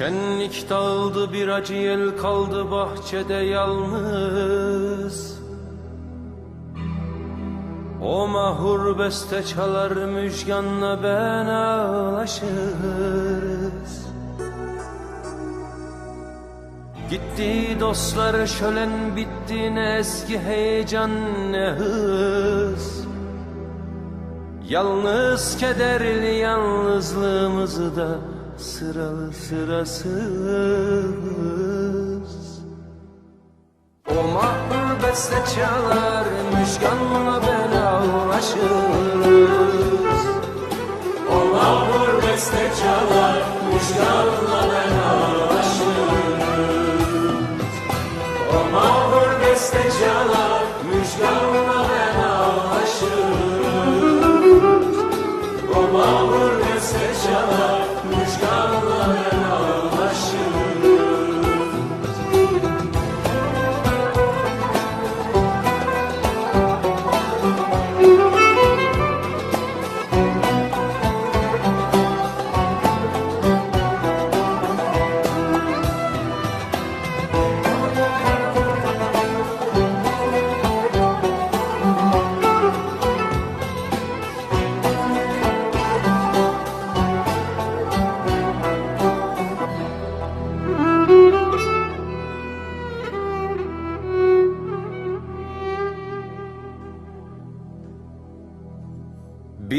şenlik dağıldı bir acı yel kaldı bahçede yalnız. O mahur beste çalar müjganla ben ağlaşırız. Gitti dostlar şölen bitti ne eski heyecan ne hız. Yalnız kederli yalnızlığımızı da sıralı sırasız. O mahmur beste çalar müşkanla ben ağlaşırız O mahmur beste çalar Müşkanla ben ağlaşırım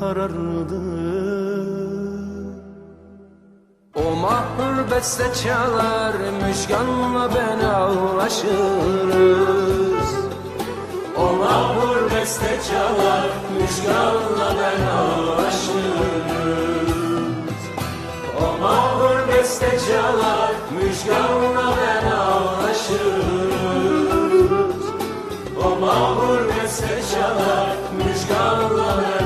karardı. O mahur beste çalar müjganla ben ağlaşırız O mahmur beste çalar Müşkanla ben ağlaşırım O mahmur beste çalar Müşkanla ben ağlaşırım O mahmur beste çalar Müşkanla ben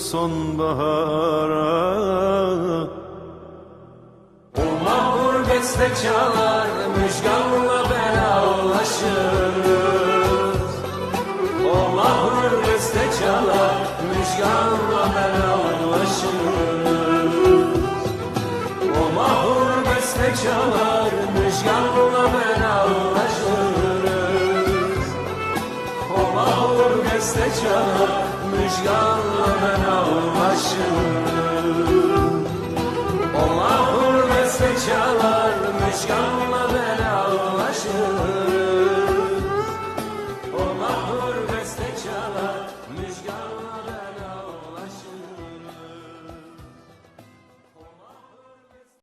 sonbahara. O mahmur beste çalar Müjganla ben ağlaşırız O mahmur beste çalar Müjganla ben ağlaşırız O mahmur beste çalar Müjganla ben ağlaşırız O mahmur beste çalar Müjganla ben ağlaşırız o mahmur beste çalar ağlaşırım